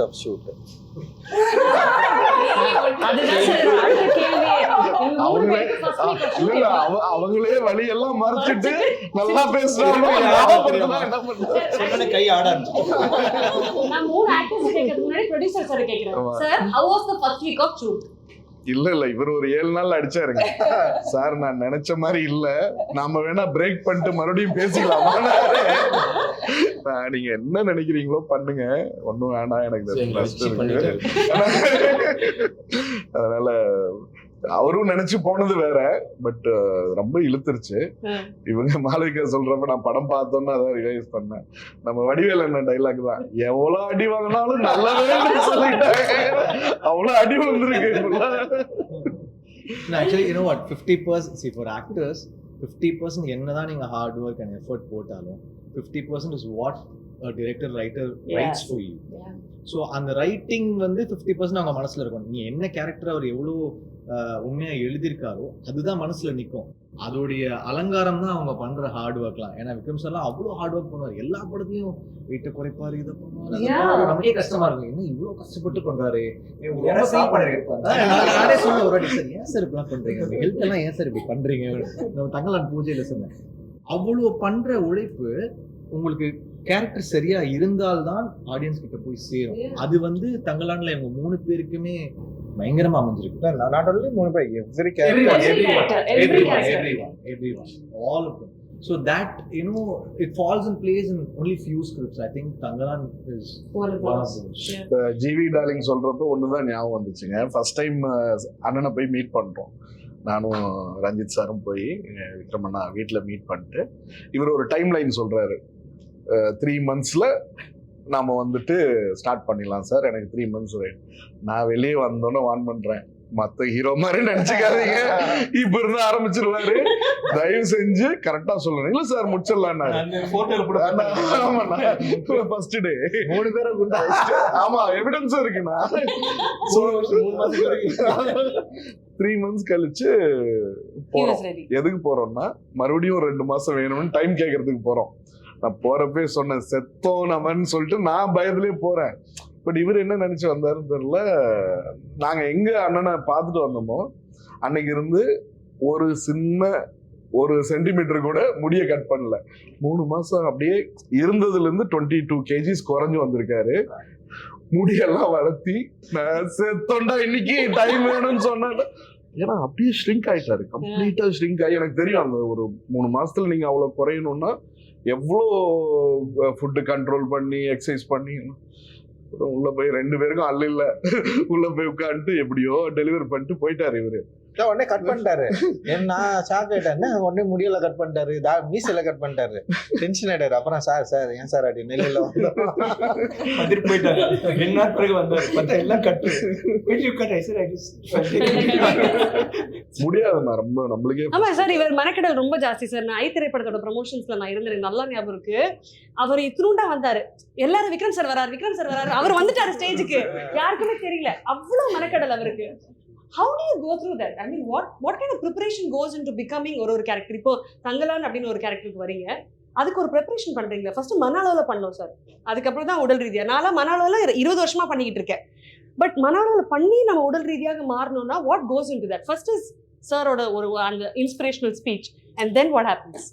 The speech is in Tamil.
ஆஃப் ஷூட் அவங்களே வழி எல்லாம் மறைச்சிட்டு நல்லா பேசுறாங்க. கை ஆட ஆரம்பிச்சு நான் மூணு ஆக்டர்ஸ் கேட்கறதுக்கு முன்னாடி ப்ரொடியூசர் சார் கேட்கிறேன். ஆமா. Sir how was the first week of shoot இல்ல இல்ல இவர் ஒரு ஏழு நாள் அடிச்சாருங்க. சார் நான் நினைச்ச மாதிரி இல்ல. நாம வேணா பிரேக் பண்ணிட்டு மறுபடியும் பேசிக்கலாம்? நீங்க என்ன நினைக்கிறீங்களோ பண்ணுங்க. ஒண்ணும் வேணாம் எனக்கு. அதனால அவரும் நினைச்சு போனது வேற பட் ரொம்ப இழுத்துருச்சு. இவங்க மாளவிகா சொல்றப்ப நான் படம் பார்த்தோன்னு அதான் ரிவைஸ் பண்ணேன். நம்ம வடிவேல் என்ன டைலாக் தான். எவ்வளவு அடி வாங்கினாலும் நல்லவே சொல்லிட்டாங்க. அவ்வளவு அடி வந்திருக்கு actually you know what fifty percent is for actors fifty percent என்ன தான் நீங்கள் ஹார்ட் ஒர்க் அண்ட் எஃபர்ட் போட்டாலும் fifty percent is what director writer writes for you. So அந்த ரைட்டிங் வந்து ஃபிஃப்டி பர்சன்ட் அவங்க மனசில் இருக்கும் நீ என்ன கேரக்டர் அவர் எவ்வளோ உண்மையாக எழுதியிருக்காரோ அதுதான் மனசில் நிற்கும் அதோடைய அலங்காரம் தான் அவங்க பண்ற ஹார்ட் ஒர்க்லாம் ஏன்னா விக்ரம் சார்லாம் அவ்வளோ ஹார்ட் ஒர்க் பண்ணுவார். எல்லா படத்துலையும் வெயிட்டை குறைப்பாரு இதை பண்ணுவாரு. நமக்கே கஷ்டமா இருக்கும். என்ன இவ்வளோ கஷ்டப்பட்டு பண்றாரு. நான் சொன்ன ஒரு வாட்டி சார் ஏன் சார் இப்படிலாம் பண்றீங்க? ஹெல்த் எல்லாம் ஏன் சார் இப்படி பண்றீங்க? நம்ம தங்கலான் பூஜையில சொன்னேன். அவ்வளோ பண்ற உழைப்பு உங்களுக்கு கேரக்டர் சரியா இருந்தால்தான் ஆடியன்ஸ் கிட்ட போய் சேரும். அது வந்து தங்கலான்ல இவங்க மூணு பேருக்குமே பயங்கரமா அமைஞ்சிருக்கு நாட் ஒன்லி மூணு பேர் every everyone, Every everyone, character, every everyone, character. everyone, everyone, all of them. So that you know, it falls in place in only few scripts. I think Tangalan is One of those. GV darling சொல்றப்ப ஒண்ணுதான் ஞாபகம் வந்துச்சுங்க ஃபர்ஸ்ட் டைம் அண்ணனை போய் மீட் பண்றோம் நானும் ரஞ்சித் சாரும் போய் அஹ், விக்ரம் அண்ணா வீட்டுல மீட் பண்ணிட்டு இவர் ஒரு டைம் லைன் சொல்றாரு த்ரீ மந்த்ஸ்ல நாம வந்துட்டு ஸ்டார்ட் பண்ணிடலாம் சார் எனக்கு த்ரீ மந்த்ஸ் நான் வெளியே வந்தோன்னே வான் பண்றேன். மத்த ஹீரோ மாதிரி நினைச்சுக்காதீங்க. இப்ப இருந்து ஆரம்பிச்சிருவாரு. தயவு செஞ்சு கரெக்டா சொல்லணும் இல்ல சார் முடிச்சிடலான்னாரு. அந்த போட்டோல கூட ஃபர்ஸ்ட் டே மூணு பேரும் குண்டா ஆமா எவிடன்ஸும் இருக்குண்ணா த்ரீ மந்த்ஸ் கழிச்சு போறோம். எதுக்கு போறோம்னா மறுபடியும் ஒரு ரெண்டு மாசம் வேணும்னு டைம் கேட்கறதுக்கு போறோம். நான் போறப்பே சொன்னேன் செத்தோனவன் சொல்லிட்டு நான் பயத்துலயே போறேன். பட் இவர் என்ன நினைச்சு வந்தாருன்னு தெரியல நாங்க எங்க அண்ணனை பார்த்துட்டு வந்தோமோ அன்னைக்கு இருந்து ஒரு சின்ன ஒரு சென்டிமீட்டர் கூட முடிய கட் பண்ணல. மூணு மாசம் அப்படியே இருந்ததுல இருந்து டுவெண்ட்டி டூ கேஜிஸ் குறைஞ்சு வந்திருக்காரு. முடியெல்லாம் வளர்த்தி நான் செத்தோண்டா இன்னைக்கு டைம் வேணும்னு சொன்னாங்க ஏன்னா அப்படியே ஷ்ரிங்க் ஆயிட்டாரு. கம்ப்ளீட்டா ஷ்ரிங்க் ஆகி எனக்கு தெரியும் அந்த ஒரு மூணு மாசத்துல நீங்க அவ்வளவு குறையணும்னா எவ்வளோ ஃபுட்டு கண்ட்ரோல் பண்ணி எக்ஸசைஸ் பண்ணி அப்புறம் உள்ள போய் ரெண்டு பேருக்கும் அல்ல இல்லை உள்ள போய் உட்காந்துட்டு எப்படியோ டெலிவரி பண்ணிட்டு போயிட்டார் இவர். உடனே கட் பண்ணிட்டாரு. ஏன் நான் ஷாக் ஆயிட்டேன் என்ன உடனே முடியல கட் பண்ணிட்டாரு. தா மீசையில கட் பண்ணிட்டாரு. டென்ஷன் ஆயிட்டாரு. அப்புறம் சார் சார் ஏன் சார் அப்படி ரெண்டு நாள் பிறகு வந்தாரு. பார்த்தா எல்லாம் கட்டு முடியாதுண்ணா ரொம்ப நம்மளுக்கே ஆமா சார் இவர் மெனக்கெடல் ரொம்ப ஜாஸ்தி சார் நான் ஐ திரைப்படத்தோட ப்ரமோஷன்ஸ்ல நான் இருந்தேன். எனக்கு நல்லா ஞாபகம் இருக்கு. அவர் இத்தினூண்டா வந்தாரு. எல்லாரும் விக்ரம் சார் வராரு விக்ரம் சார் வராரு. அவர் வந்துட்டாரு ஸ்டேஜுக்கு யாருக்குமே தெரியல. அவ்வளவு மெனக்கெடல் அவருக்கு. How do you go through that I mean what what kind of preparation goes in to becoming ஒரு ஒரு கேரக்டர் இப்போ தங்கலான் அப்படின்னு ஒரு கேரக்டருக்கு வரீங்க. அதுக்கு ஒரு ப்ரிப்பரேஷன் பண்றீங்களா ஃபர்ஸ்ட் மன அளவில் பண்ணோம் சார் அதுக்கப்புறம் தான் உடல் ரீதியாக நான்லாம் மன அளவில் இருபது வருஷமா பண்ணிக்கிட்டு இருக்கேன். பட் மன அளவில் பண்ணி நம்ம உடல் ரீதியாக மாறணும்னா what goes in to that first is சாரோட ஒரு அந்த inspirational speech and then what happens